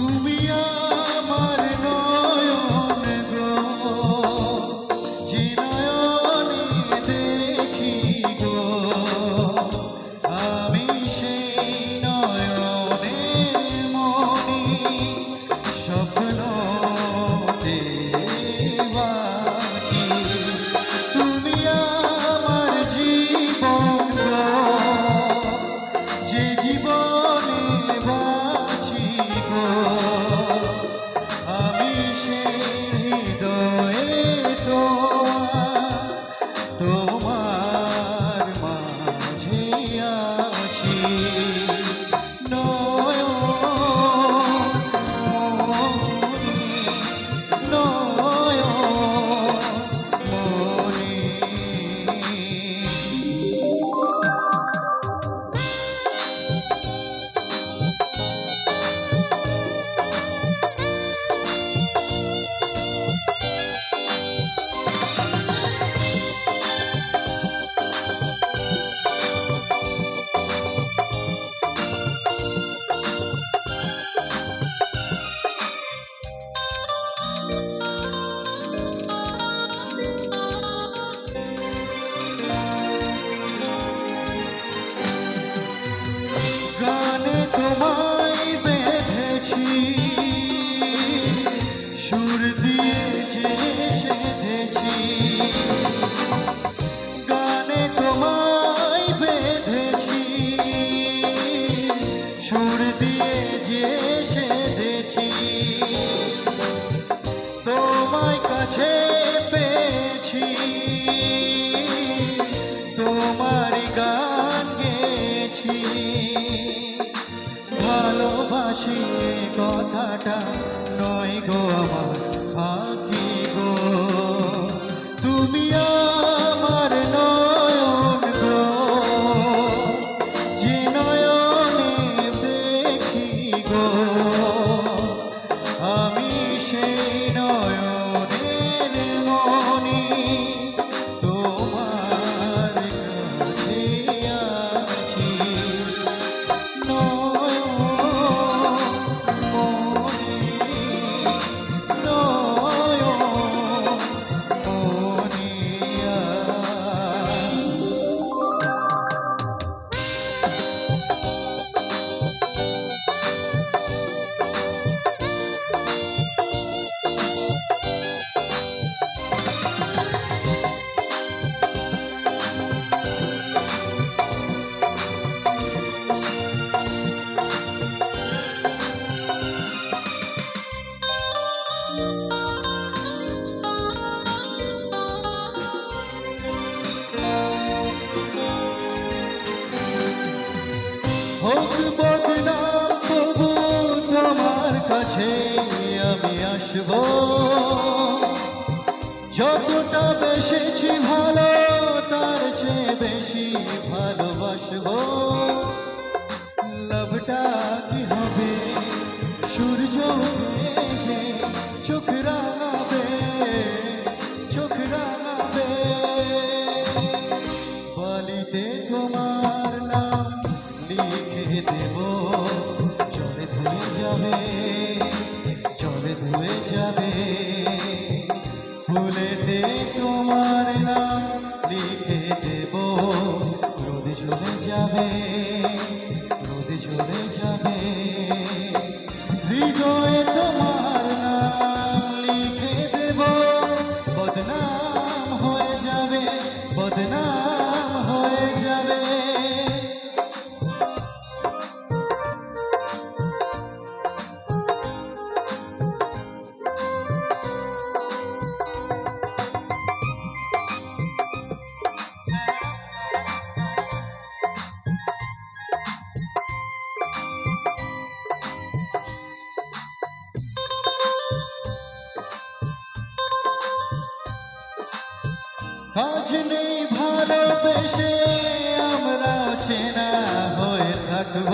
তুমি আর ভালোবাসি কথাটা নয় গো আমার পাখি গো। তুমি আর হোক বদনাম তবু তোমার কাছে আমি আসব। যতটা বেসেছি ভালো তার চেয়ে বেশি ভালোবাসব। যাবে জলে ধুয়ে যাবে। ফুলেতে তোমার নাম লিখে দেব, রোদে চলে যাবে, রোদে চলে যাবে। হৃদয়ে তোমার নাম লিখে দেব, বদনাম হয়ে যাবে, বদনাম হয়ে যাবে। কাজ নেই ভালোবেসে আমরা চেনা হয়ে থাকব।